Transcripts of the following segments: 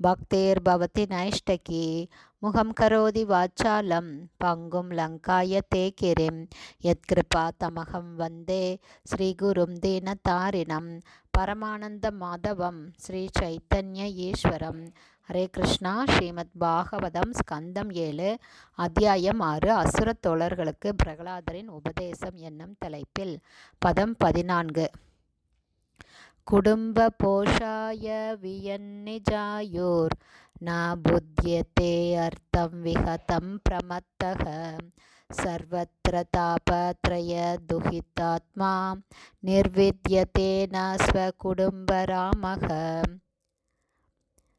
भक्तिर्भवति नैष्टकी मुखं करोति वाचालं पङ्गुं लङ्काय ते गिरिं यत्कृपातमहं वन्दे श्रीगुरुं दीनतारिणं परमानन्दमाधवं श्रीचैतन्य ईश्वरं ஹரே கிருஷ்ணா ஸ்ரீமத் பாகவதம் ஸ்கந்தம் ஏழு அத்தியாயம் ஆறு அசுர தோழர்களுக்கு பிரகலாதரின் உபதேசம் என்னும் தலைப்பில் பதம் பதினான்கு குடும்ப போஷாய வியன்னிஜாயோர் ந புத்தியத்தே அர்த்தம் விகதம் பிரமத்தக सर्वत्र तापत्रय दुहितात्मा निर्विद्यते न स्वकुटुम्बरामः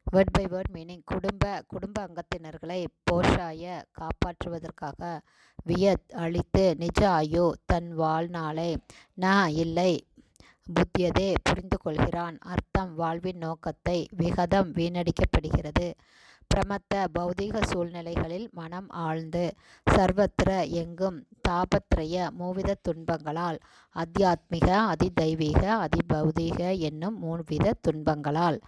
வேர்ட் பை வேர்ட் மீனிங் குடும்ப குடும்ப அங்கத்தினர்களை போஷாய காப்பாற்றுவதற்காக வியத் அழித்து நிஜ ஆயோ தன் வாழ்நாளை ந இல்லை புத்தியதே புரிந்து கொள்கிறான் அர்த்தம் வாழ்வின் நோக்கத்தை விகதம் வீணடிக்கப்படுகிறது. பிரமத்த பௌதீக சூழ்நிலைகளில் மனம் ஆழ்ந்து சர்வத்திர எங்கும் தாபத்ரய மூவித துன்பங்களால் அத்தியாத்மிக அதிதைவீக அதிபௌதீக என்னும் மூவித துன்பங்களால்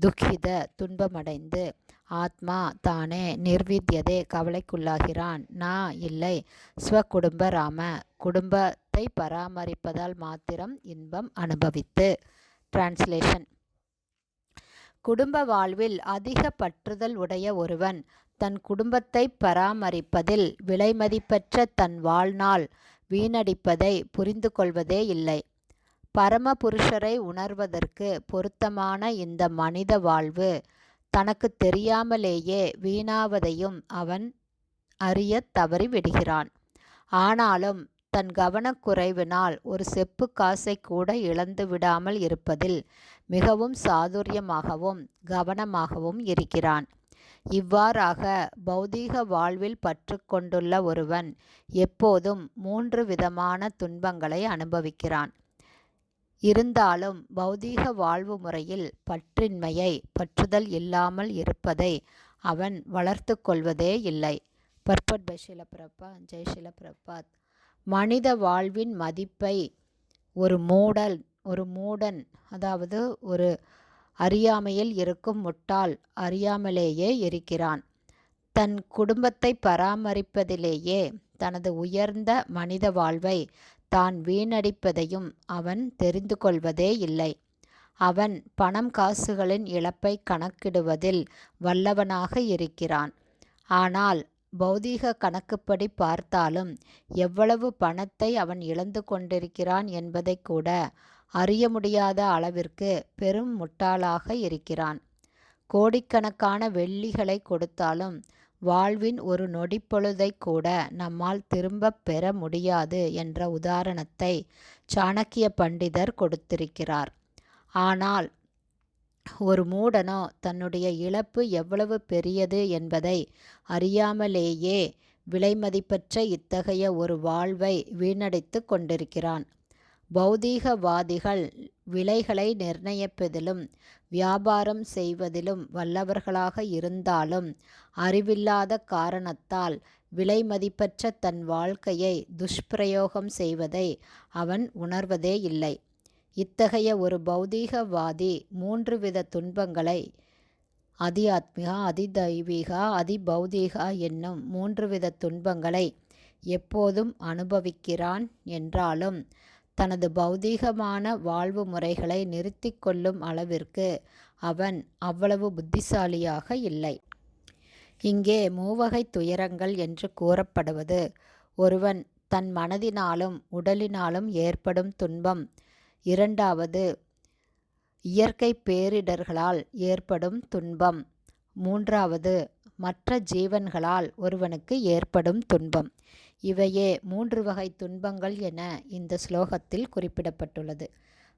துக்கித துன்பமடைந்து ஆத்மா தானே நிர்வித்தியதே கவலைக்குள்ளாகிறான். நான் இல்லை ஸ்வகுடும்ப ராம குடும்பத்தை பராமரிப்பதால் மாத்திரம் இன்பம் அனுபவித்து. டிரான்ஸ்லேஷன் குடும்ப வாழ்வில் அதிக பற்றுதல் உடைய ஒருவன் தன் குடும்பத்தை பராமரிப்பதில் விலைமதிப்பற்ற தன் வாழ்நாள் வீணடிப்பதை புரிந்து கொள்வதே இல்லை. பரம புருஷரை உணர்வதற்கு பொருத்தமான இந்த மனித வாழ்வு தனக்கு தெரியாமலேயே வீணாவதையும் அவன் அறிய தவறிவிடுகிறான். ஆனாலும் தன் கவனக்குறைவினால் ஒரு செப்பு காசை கூட இழந்து விடாமல் இருப்பதில் மிகவும் சாதுரியமாகவும் கவனமாகவும் இருக்கிறான். இவ்வாறாக பௌதீக வாழ்வில் பற்று கொண்டுள்ள ஒருவன் எப்போதும் மூன்று விதமான துன்பங்களை அனுபவிக்கிறான். இருந்தாலும் பௌதீக வாழ்வு முறையில் பற்றின்மையை பற்றுதல் இல்லாமல் இருப்பதை அவன் வளர்த்து கொள்வதே இல்லை. பர்பட் பை ஷிலபிரப்பா ஜெய் ஷிலபிரபாத். மனித வாழ்வின் மதிப்பை ஒரு மூடல் ஒரு மூடன் அதாவது ஒரு அறியாமையில் இருக்கும் முட்டாள் அறியாமலேயே இருக்கிறான். தன் குடும்பத்தை பராமரிப்பதிலேயே தனது உயர்ந்த மனித வாழ்வை தான் வீணடிப்பதையும் அவன் தெரிந்து கொள்வதே இல்லை. அவன் பணம் காசுகளின் இழப்பை கணக்கிடுவதில் வல்லவனாக இருக்கிறான். ஆனால் பௌதீக கணக்குப்படி பார்த்தாலும் எவ்வளவு பணத்தை அவன் இழந்து கொண்டிருக்கிறான் என்பதை கூட அறிய முடியாத அளவிற்கு பெரும் முட்டாளாக இருக்கிறான். கோடிக்கணக்கான வெள்ளிகளை கொடுத்தாலும் வாழ்வின் ஒரு நொடிப்பொழுதை கூட நம்மால் திரும்பப் பெற முடியாது என்ற உதாரணத்தை சாணக்கிய பண்டிதர் கொடுத்திருக்கிறார். ஆனால் ஒரு மூடனோ தன்னுடைய இழப்பு எவ்வளவு பெரியது என்பதை அறியாமலேயே விலைமதிப்பற்ற இத்தகைய ஒரு வாழ்வை வீணடித்து கொண்டிருக்கிறான். பௌதீகவாதிகள் விலைகளை நிர்ணயிப்பதிலும் வியாபாரம் செய்வதிலும் வல்லவர்களாக இருந்தாலும் அறிவில்லாத காரணத்தால் விலைமதிப்பற்ற தன் வாழ்க்கையை துஷ்பிரயோகம் செய்வதை அவன் உணர்வதே இல்லை. இத்தகைய ஒரு பௌதீகவாதி மூன்று வித துன்பங்களை அதி ஆத்மிகா அதிதைவீகா அதிபௌதீகா என்னும் மூன்று வித துன்பங்களை எப்போதும் அனுபவிக்கிறான் என்றாலும் தனது பௌதீகமான வாழ்வு முறைகளை நிறுத்தி கொள்ளும் அளவிற்கு அவன் அவ்வளவு புத்திசாலியாக இல்லை. இங்கே மூவகை துயரங்கள் என்று கூறப்படுவது ஒருவன் தன் மனதினாலும் உடலினாலும் ஏற்படும் துன்பம் இரண்டாவது இயற்கை பேரிடர்களால் ஏற்படும் துன்பம். மூன்றாவது மற்ற ஜீவன்களால் ஒருவனுக்கு ஏற்படும் துன்பம். இவையே மூன்று வகை துன்பங்கள் என இந்த ஸ்லோகத்தில் குறிப்பிடப்பட்டுள்ளது.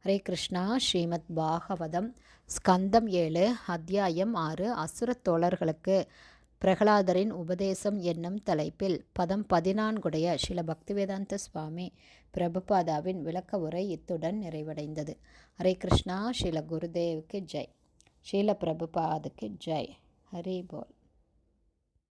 ஹரே கிருஷ்ணா ஸ்ரீமத் பாகவதம் ஸ்கந்தம் ஏழு அத்தியாயம் ஆறு அசுர தோழர்களுக்கு பிரகலாதரின் உபதேசம் என்னும் தலைப்பில் பதம் பதினான்குடைய சில பக்திவேதாந்த சுவாமி பிரபுபாதாவின் விளக்க உரை இத்துடன் நிறைவடைந்தது. ஹரே கிருஷ்ணா ஸ்ரீல குருதேவுக்கு ஜெய். ஸ்ரீல பிரபுபாதுக்கு ஜெய். ஹரி போல்.